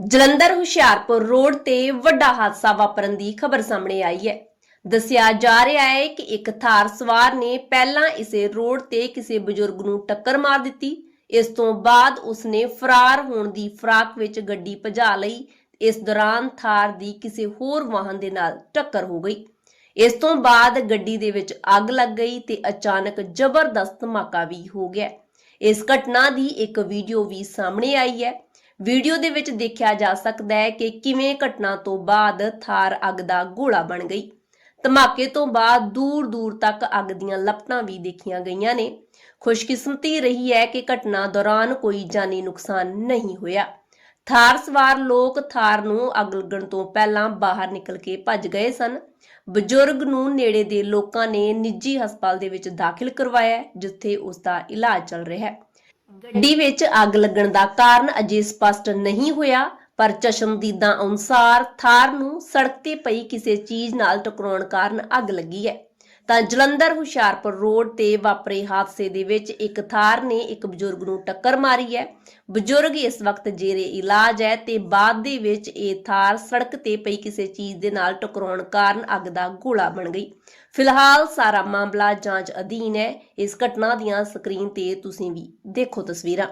Jalandhar, Hoshiarpur road ਤੇ ਵੱਡਾ ਹਾਦਸਾ ਵਾਪਰਨ ਦੀ ਖਬਰ ਸਾਹਮਣੇ ਆਈ ਹੈ। ਦੱਸਿਆ ਜਾ ਰਿਹਾ ਹੈ ਕਿ ਇੱਕ ਥਾਰ ਸਵਾਰ ਨੇ ਪਹਿਲਾਂ ਇਸੇ ਰੋਡ ਤੇ ਕਿਸੇ ਬਜ਼ੁਰਗ ਨੂੰ ਟੱਕਰ ਮਾਰ ਦਿੱਤੀ। ਇਸ ਤੋਂ ਬਾਅਦ ਉਸਨੇ ਫਰਾਰ ਹੋਣ ਦੀ ਫਰਾਕ ਵਿੱਚ ਗੱਡੀ ਭਜਾ ਲਈ। ਇਸ ਦੌਰਾਨ ਥਾਰ ਦੀ ਕਿਸੇ ਹੋਰ ਵਾਹਨ ਦੇ ਨਾਲ ਟੱਕਰ ਹੋ ਗਈ। ਇਸ ਤੋਂ ਬਾਅਦ ਗੱਡੀ ਦੇ ਵਿੱਚ ਅੱਗ ਲੱਗ ਗਈ ਤੇ ਅਚਾਨਕ ਜ਼ਬਰਦਸਤ ਧਮਾਕਾ ਵੀ ਹੋ ਗਿਆ। ਇਸ ਘਟਨਾ ਦੀ ਇੱਕ ਵੀਡੀਓ ਵੀ ਸਾਹਮਣੇ ਆਈ ਹੈ। ਵੀਡੀਓ ਦੇ ਵਿੱਚ ਦੇਖਿਆ ਜਾ ਸਕਦਾ ਹੈ ਕਿ ਕਿਵੇਂ ਘਟਨਾ ਤੋਂ ਬਾਅਦ ਥਾਰ ਅੱਗ ਦਾ ਗੋਲਾ ਬਣ ਗਈ। ਧਮਾਕੇ ਤੋਂ ਬਾਅਦ ਦੂਰ ਦੂਰ ਤੱਕ ਅੱਗ ਦੀਆਂ ਲਪਟਾਂ ਵੀ ਦੇਖੀਆਂ ਗਈਆਂ ਨੇ। ਖੁਸ਼ਕਿਸਮਤੀ ਰਹੀ ਹੈ ਕਿ ਘਟਨਾ ਦੌਰਾਨ ਕੋਈ ਜਾਨੀ ਨੁਕਸਾਨ ਨਹੀਂ ਹੋਇਆ। ਥਾਰ ਸਵਾਰ ਲੋਕ ਥਾਰ ਨੂੰ ਅੱਗ ਲੱਗਣ ਤੋਂ ਪਹਿਲਾਂ ਬਾਹਰ ਨਿਕਲ ਕੇ ਭੱਜ ਗਏ ਸਨ। ਬਜ਼ੁਰਗ ਨੂੰ ਨੇੜੇ ਦੇ ਲੋਕਾਂ ਨੇ ਨਿੱਜੀ ਹਸਪਤਾਲ ਦੇ ਵਿੱਚ ਦਾਖਲ ਕਰਵਾਇਆ, ਜਿੱਥੇ ਉਸ ਦਾ ਇਲਾਜ ਚੱਲ ਰਿਹਾ ਹੈ। ਗੱਡੀ ਵਿੱਚ ਅੱਗ ਲੱਗਣ ਦਾ ਕਾਰਨ ਅਜੇ ਸਪਸ਼ਟ ਨਹੀਂ ਹੋਇਆ, ਪਰ ਚਸ਼ਮਦੀਦਾਂ ਅਨੁਸਾਰ ਥਾਰ ਨੂੰ ਸੜਕ ਤੇ ਪਈ ਕਿਸੇ ਚੀਜ਼ ਨਾਲ ਟਕਰਾਉਣ ਕਾਰਨ ਅੱਗ ਲੱਗੀ ਹੈ। ਤਾਂ ਜਲੰਧਰ ਹੁਸ਼ਿਆਰਪੁਰ ਰੋਡ ਤੇ ਵਾਪਰੇ ਹਾਦਸੇ ਦੇ ਵਿੱਚ ਇੱਕ ਥਾਰ ਨੇ ਇੱਕ ਬਜ਼ੁਰਗ ਨੂੰ ਟੱਕਰ ਮਾਰੀ ਹੈ। ਬਜ਼ੁਰਗ ਇਸ ਵਕਤ ਜੇਰੇ ਇਲਾਜ ਹੈ ਤੇ ਬਾਅਦ ਦੇ ਵਿੱਚ ਇਹ ਥਾਰ ਸੜਕ ਤੇ ਪਈ ਕਿਸੇ ਚੀਜ਼ ਦੇ ਨਾਲ ਟਕਰਾਉਣ ਕਾਰਨ ਅੱਗ ਦਾ ਗੋਲਾ ਬਣ ਗਈ। ਫਿਲਹਾਲ ਸਾਰਾ ਮਾਮਲਾ ਜਾਂਚ ਅਧੀਨ ਹੈ। ਇਸ ਘਟਨਾ ਦੀਆਂ ਸਕਰੀਨ ਤੇ ਤੁਸੀਂ ਵੀ ਦੇਖੋ ਤਸਵੀਰਾਂ।